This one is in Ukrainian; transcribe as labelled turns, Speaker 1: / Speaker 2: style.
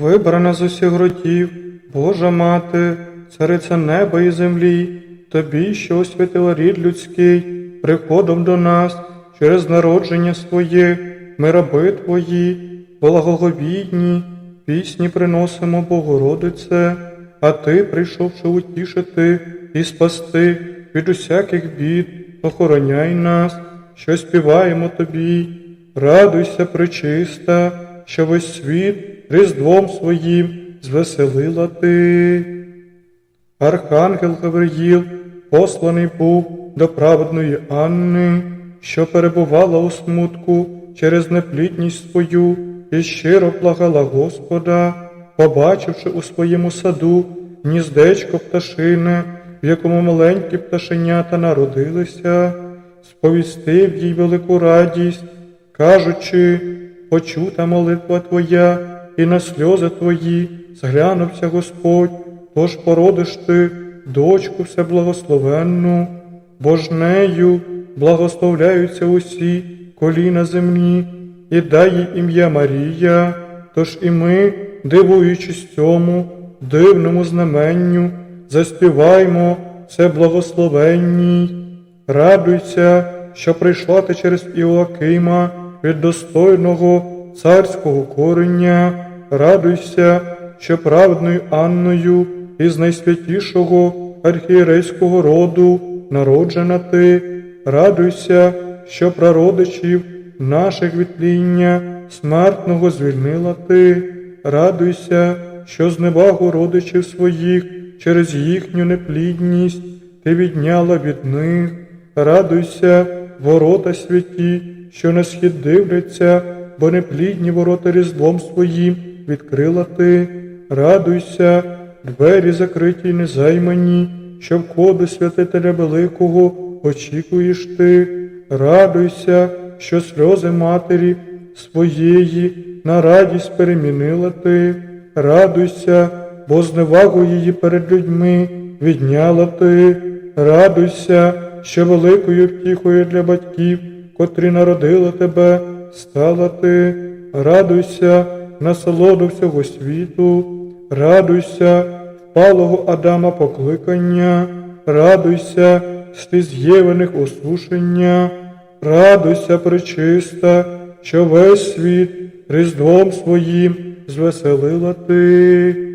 Speaker 1: Вибрана з усіх родів, Божа мати, цариця неба і землі, тобі, що освятила рід людський, приходом до нас через народження своє, ми раби твої, благоговійні, пісні приносимо Богородице, а ти, прийшовши утішити і спасти від усяких бід, охороняй нас, що співаємо тобі. Радуйся, пречиста, що весь світ різдвом своїм звеселила ти. Архангел Гавриїл, посланий був до праведної Анни, що перебувала у смутку через неплідність свою і щиро благала Господа, побачивши у своєму саду гніздечко пташине, в якому маленькі пташенята народилися, сповістив їй велику радість, кажучи, почута молитва Твоя, і на сльози Твої зглянувся Господь, тож породиш ти дочку всеблагословенну, бо ж нею благословляються усі коліна земні, і дай їй ім'я Марія, тож і ми, дивуючись цьому, дивному знаменню, заспіваймо все благословенній. Радуйся, що прийшла ти через Іоакима від достойного царського корення, радуйся, що праведною Анною із найсвятішого архієрейського роду народжена ти, радуйся, що прародичів наших відтління смертного звільнила ти, радуйся, що зневагу родичів своїх через їхню неплідність ти відняла від них, радуйся, ворота святі, що на схід дивляться, бо неплідні ворота різдвом своїм відкрила ти, радуйся, двері закриті й незаймані, що входу святителя Великого очікуєш ти, радуйся, що сльози матері своєї на радість перемінила ти, радуйся, бо зневагу її перед людьми відняла ти, радуйся, що великою втіхою для батьків, котрі народили тебе, стала ти, радуйся, насолоду всього світу, радуйся, впалого Адама покликання, радуйся, з з'євених осушення, радуйся, пречиста, що весь світ різдвом своїм звеселила ти.